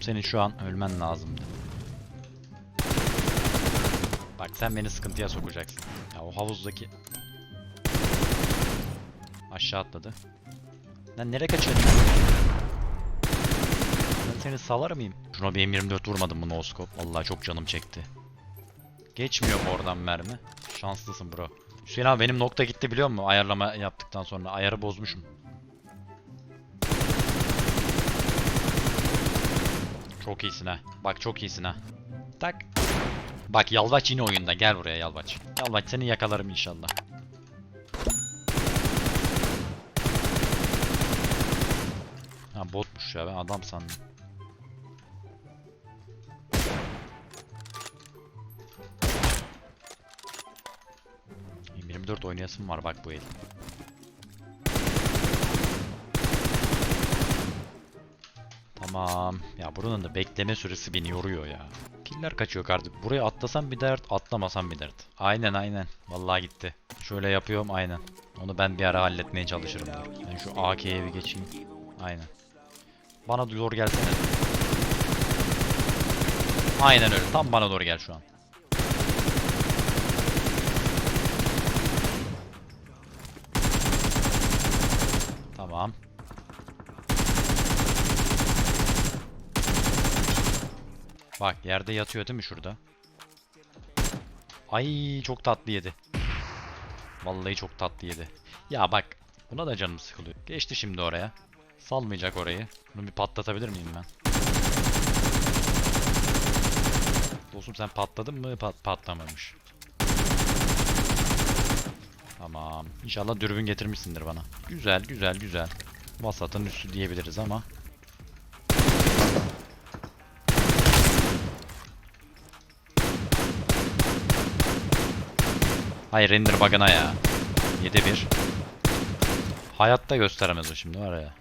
senin şu an ölmen lazımdı. Bak sen beni sıkıntıya sokacaksın. Ya o havuzdaki... Aşağı atladı. Lan nereye kaçıyorsun? Ben seni salar mıyım? Şuna bir M24 vurmadım mı noskop? Vallahi çok canım çekti. Geçmiyor mu oradan mermi? Şanslısın bro. Hüseyin abi benim nokta gitti biliyor musun? Ayarlama yaptıktan sonra. Ayarı bozmuşum. Çok iyisin ha. Bak çok iyisin ha. Tak. Bak Yalvaç yine oyunda. Gel buraya Yalvaç. Yalvaç seni yakalarım inşallah. Ha botmuş ya ben adam sandım. M24 oynayasım var bak bu el. Tamam. Ya buranın da bekleme süresi beni yoruyor ya. Killer kaçıyor kardeşim. Buraya atlasam bir dert, atlamasam bir dert. Aynen aynen. Vallahi gitti. Şöyle yapıyorum aynen. Onu ben bir ara halletmeye çalışırım. Ben şu AK'ye bir geçeyim. Aynen. Bana doğru gelsene. Aynen öyle. Tam bana doğru gel şu an. Tamam. Bak yerde yatıyor değil mi şurada? Ay çok tatlı yedi. Vallahi çok tatlı yedi. Ya bak buna da canım sıkılıyor. Geçti şimdi oraya. Salmayacak orayı. Bunu bir patlatabilir miyim ben? Dostum sen patladın mı? Pat patlamamış. Tamam. İnşallah dürbün getirmişsindir bana. Güzel güzel güzel. Vasatın üstü diyebiliriz ama. Hayır render bug'ına ya. 7-1. Hayatta gösteremez o şimdi var ya.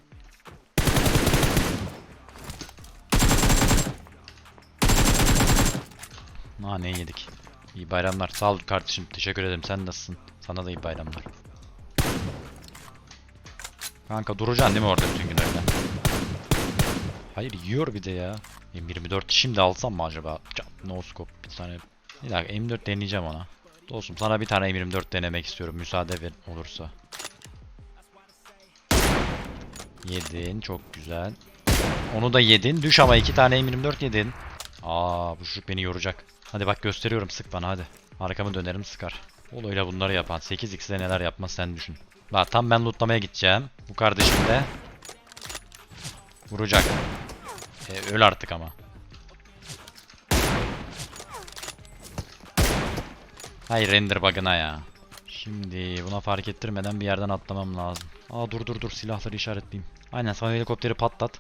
ne yedik. İyi bayramlar. Sağ ol kardeşim. Teşekkür ederim. Sen nasılsın? Sana da iyi bayramlar. Kanka duracaksın değil mi orada bütün gün öyle? Hayır yiyor bir de ya. M24 şimdi alsam mı acaba? No scope bir tane. Bir dakika M4 deneyeceğim ona. Dostum sana bir tane M24 denemek istiyorum. Müsaade ver olursa. Yedin. Çok güzel. Onu da yedin. Düş ama iki tane M24 yedin. Aa bu çocuk beni yoracak. Hadi bak gösteriyorum sık bana hadi. Arkamı dönerim sıkar. Oloyla bunları yapan 8x'de neler yapmaz sen düşün. La tam ben lootlamaya gideceğim. Bu kardeşim de vuracak. E, öl artık ama. Hayır render bug'ına ya. Şimdi buna fark ettirmeden bir yerden atlamam lazım. Aa dur dur dur silahları işaretleyeyim. Aynen sana helikopteri patlat.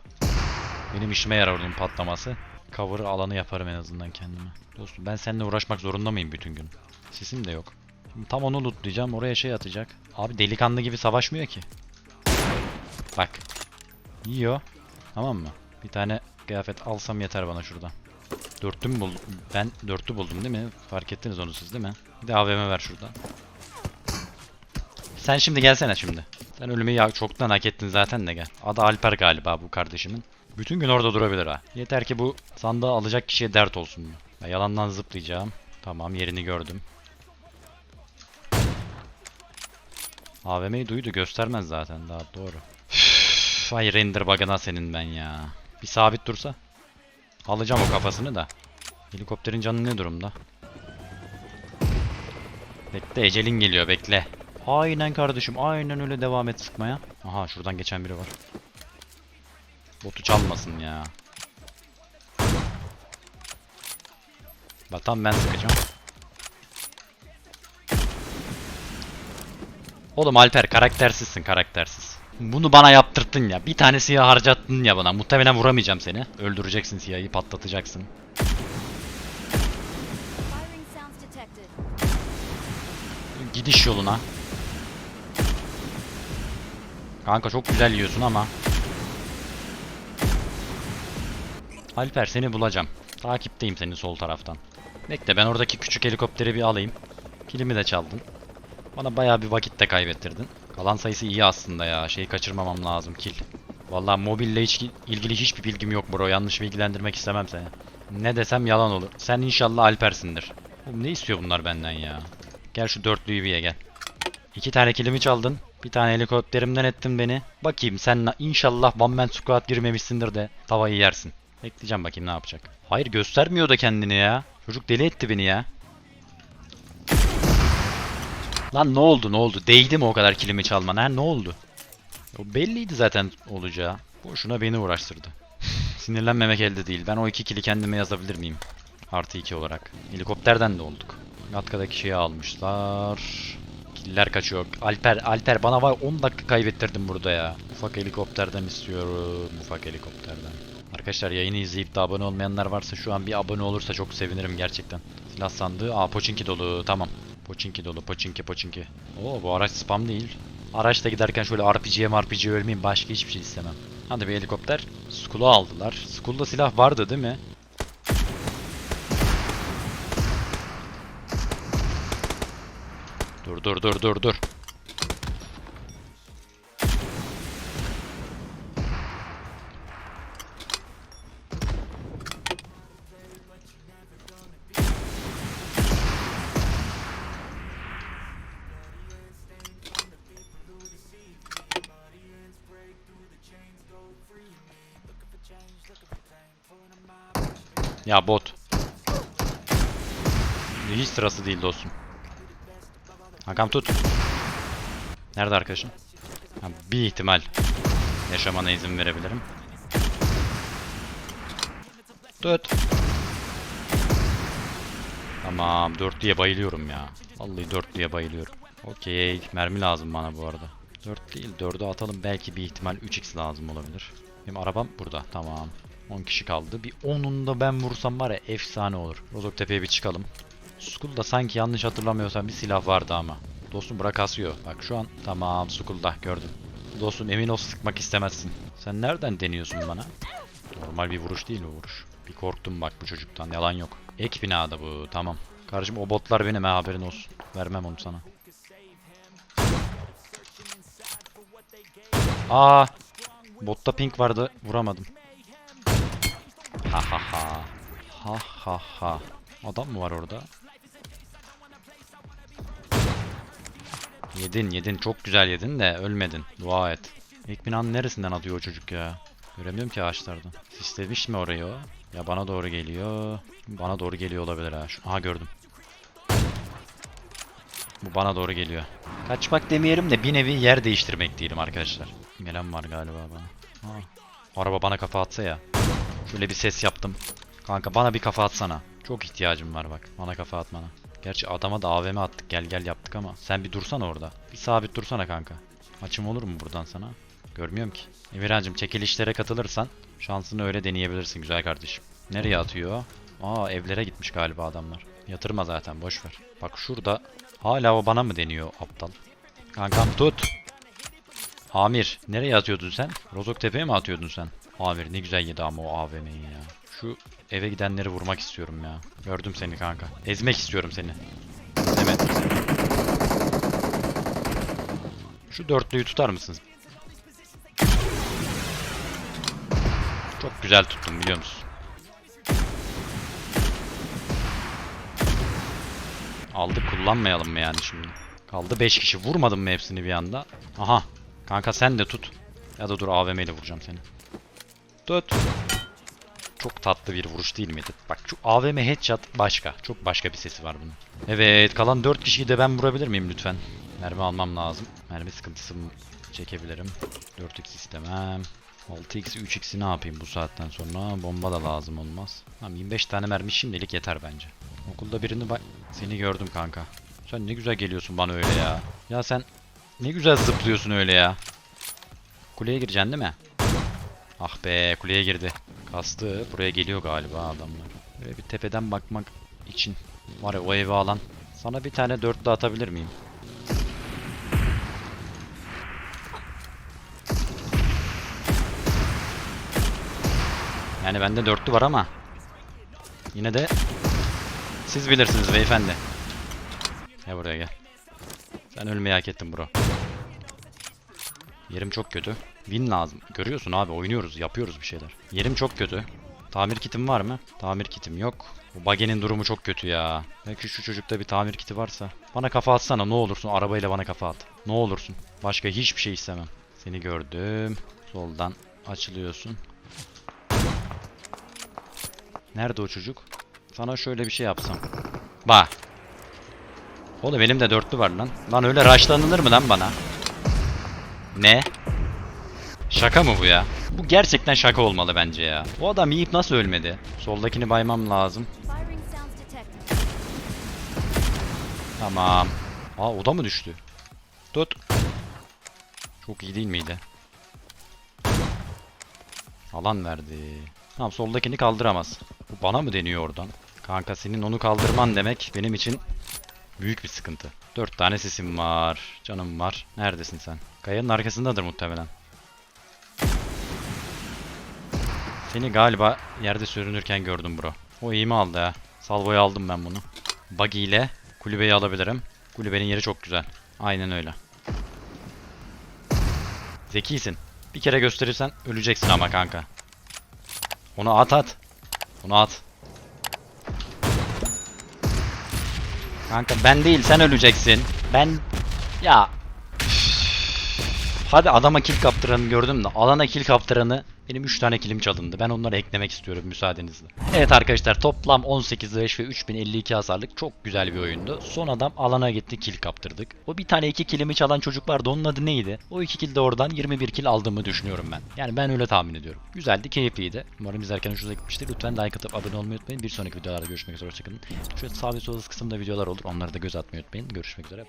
Benim işime yarar onun patlaması. Cover alanı yaparım en azından kendime. Dostum ben seninle uğraşmak zorunda mıyım bütün gün? Sesim de yok. Şimdi tam onu lootlayacağım oraya şey atacak. Abi delikanlı gibi savaşmıyor ki. Bak. Yiyor. Tamam mı? Bir tane kıyafet alsam yeter bana şuradan. Dörtlü mü buldum? Ben dörtlü buldum değil mi? Fark ettiniz onu siz değil mi? Bir de AVM ver şuradan. Sen şimdi gelsene şimdi. Sen ölümü ya çoktan hak ettin zaten de gel. Adı Alper galiba bu kardeşimin. Bütün gün orada durabilir ha. Yeter ki bu sandığı alacak kişiye dert olsun. Ben yalandan zıplayacağım. Tamam yerini gördüm. AVM'yi duydu göstermez zaten daha doğru. Üff, Ay render bug'ına senin ben ya. Bir sabit dursa. Alacağım o kafasını da. Helikopterin canı ne durumda? Bekle ecelin geliyor bekle. Aynen kardeşim aynen öyle devam et sıkmaya. Aha şuradan geçen biri var. Botu çalmasın ya. Bak tam ben sıkacağım. Oğlum Alper karaktersizsin karaktersiz. Bunu bana yaptırttın ya. Bir tane siyah harcattın ya bana. Muhtemelen vuramayacağım seni. Öldüreceksin siyahı patlatacaksın. Gidiş yoluna. Kanka çok güzel yiyorsun ama. Alper seni bulacağım. Takipteyim seni sol taraftan. Bekle ben oradaki küçük helikopteri bir alayım. Kilimi de çaldın. Bana bayağı bir vakit de kaybettirdin. Kalan sayısı iyi aslında ya. Şeyi kaçırmamam lazım kill. Vallahi mobille hiç ilgili hiçbir bilgim yok bro. Yanlış bilgilendirmek istemem seni. Ne desem yalan olur. Sen inşallah Alper'sindir. Oğlum ne istiyor bunlar benden ya? Gel şu dörtlüyü bir gel. İki tane kilimi çaldın. Bir tane helikopterimden ettin beni. Bakayım sen inşallah one man squad girmemişsindir de tavayı yersin. Bekleyeceğim bakayım ne yapacak. Hayır göstermiyor da kendini ya. Çocuk deli etti beni ya. Lan ne oldu ne oldu? Değdi mi o kadar kilimi çalman ha ne oldu? O belliydi zaten olacağı. Boşuna beni uğraştırdı. Sinirlenmemek elde değil. Ben o iki kili kendime yazabilir miyim? Artı iki olarak. Helikopterden de olduk. Gatka'daki şeyi almışlar. Killer kaçıyor. Alper, Alper bana var 10 dakika kaybettirdim burada ya. Ufak helikopterden istiyorum. Ufak helikopterden. Arkadaşlar yayını izleyip de abone olmayanlar varsa şu an bir abone olursa çok sevinirim gerçekten. Silah sandığı. Aa Poçinki dolu. Tamam. Poçinki dolu. Poçinki Poçinki. Oo bu araç spam değil. Araçta giderken şöyle RPG'ye RPG'ye ölmeyeyim. Başka hiçbir şey istemem. Hadi bir helikopter. Skull'u aldılar. Skull'da silah vardı değil mi? Dur dur dur dur dur. Ya bot. Hiç sırası değil dostum. Hakan tut. Nerede arkadaşın? Ha, bir ihtimal yaşamana izin verebilirim. Tut. Tamam dörtlüye bayılıyorum ya. Vallahi dörtlüye bayılıyorum. Okey mermi lazım bana bu arada. 4 değil 4'ü atalım belki bir ihtimal 3x lazım olabilir. Benim arabam burada tamam. 10 kişi kaldı. Bir 10'unu da ben vursam var ya efsane olur. Rozoktepe'ye bir çıkalım. Skull'da sanki yanlış hatırlamıyorsam bir silah vardı ama. Dostum bırak asıyor. Bak şu an tamam Skull'da gördüm. Dostum emin ol sıkmak istemezsin. Sen nereden deniyorsun bana? Normal bir vuruş değil o vuruş. Bir korktum bak bu çocuktan yalan yok. Ek binada bu tamam. Kardeşim o botlar benim ha haberin olsun. Vermem onu sana. Aa, botta pink vardı vuramadım. Ha ha ha. Ha ha ha. Adam mı var orada? Yedin yedin çok güzel yedin de ölmedin. Dua et. İlk binanın neresinden atıyor o çocuk ya? Göremiyorum ki ağaçlardan. Sislemiş mi orayı o? Ya bana doğru geliyor. Bana doğru geliyor olabilir ha. Şu- Aha gördüm. Bu bana doğru geliyor. Kaçmak demeyelim de bir nevi yer değiştirmek diyelim arkadaşlar. Gelen var galiba bana. Aa, araba bana kafa atsa ya. Şöyle bir ses yaptım. Kanka bana bir kafa atsana. Çok ihtiyacım var bak. Bana kafa atmana. Gerçi adama da AVM attık gel gel yaptık ama sen bir dursana orada. Bir sabit dursana kanka. Açım olur mu buradan sana? Görmüyorum ki. Emirhan'cım çekilişlere katılırsan şansını öyle deneyebilirsin güzel kardeşim. Nereye atıyor? Aa evlere gitmiş galiba adamlar. Yatırma zaten boş ver. Bak şurada hala o bana mı deniyor aptal? Kankam tut. Amir nereye atıyordun sen? Rozoktepe'ye mi atıyordun sen? Amir ne güzel yedi ama o AVM'yi ya. Şu eve gidenleri vurmak istiyorum ya. Gördüm seni kanka. Ezmek istiyorum seni. Seni. Şu dörtlüyü tutar mısınız? Çok güzel tuttum biliyor musun? Aldık kullanmayalım mı yani şimdi? Kaldı 5 kişi. Vurmadım mı hepsini bir anda? Aha. Kanka sen de tut. Ya da dur AVM ile vuracağım seni. Tut. Çok tatlı bir vuruş değil miydi? Bak şu AVM headshot başka. Çok başka bir sesi var bunun. Evet kalan 4 kişiyi de ben vurabilir miyim lütfen? Mermi almam lazım. Mermi sıkıntısı çekebilirim. 4x istemem. 6x 3x'i ne yapayım bu saatten sonra? Bomba da lazım olmaz. Tamam 25 tane mermi şimdilik yeter bence. Okulda birini bak seni gördüm kanka. Sen ne güzel geliyorsun bana öyle ya. Ya sen ne güzel zıplıyorsun öyle ya. Kuleye gireceksin değil mi? Ah be kuleye girdi. Kastı. Buraya geliyor galiba adamlar. Böyle bir tepeden bakmak için var ya o evi alan. Sana bir tane dörtlü atabilir miyim? Yani bende dörtlü var ama yine de siz bilirsiniz beyefendi. Gel buraya gel. Sen ölmeyi hak ettin bro. Yerim çok kötü. Win lazım. Görüyorsun abi oynuyoruz yapıyoruz bir şeyler. Yerim çok kötü. Tamir kitim var mı? Tamir kitim yok. Bu bagenin durumu çok kötü ya. Belki şu çocukta bir tamir kiti varsa. Bana kafa atsana ne olursun arabayla bana kafa at. Ne olursun. Başka hiçbir şey istemem. Seni gördüm. Soldan açılıyorsun. Nerede o çocuk? Sana şöyle bir şey yapsam. Bak. Oğlum benim de dörtlü var lan. Lan öyle raşlanılır mı lan bana? Ne? Şaka mı bu ya? Bu gerçekten şaka olmalı bence ya. O adam yiyip nasıl ölmedi? Soldakini baymam lazım. Tamam. Aa o da mı düştü? Tut. Çok iyi değil miydi? Alan verdi. Tamam soldakini kaldıramaz. Bu bana mı deniyor oradan? Kanka senin onu kaldırman demek benim için büyük bir sıkıntı. Dört tane sesim var. Canım var. Neredesin sen? Kayanın arkasındadır muhtemelen. Seni galiba yerde sürünürken gördüm bro. O iyi mi aldı ha? Salvoyu aldım ben bunu. Buggy ile kulübeyi alabilirim. Kulübenin yeri çok güzel. Aynen öyle. Zekisin. Bir kere gösterirsen öleceksin ama kanka. Onu at at. Onu at. Kanka ben değil sen öleceksin. Ben ya Hadi adama kill kaptıranı gördüm de alana kill kaptıranı benim 3 tane killim çalındı. Ben onları eklemek istiyorum müsaadenizle. Evet arkadaşlar toplam 18 5 ve 3052 hasarlık çok güzel bir oyundu. Son adam alana gitti kill kaptırdık. O bir tane 2 killimi çalan çocuk vardı onun adı neydi? O 2 kill de oradan 21 kill aldığımı düşünüyorum ben. Yani ben öyle tahmin ediyorum. Güzeldi keyifliydi. Umarım izlerken hoşunuza gitmiştir. Lütfen like atıp abone olmayı unutmayın. Bir sonraki videolarda görüşmek üzere. Hoşçakalın. Şöyle sağ ve sol kısımda videolar olur. Onlara da göz atmayı unutmayın. Görüşmek üzere.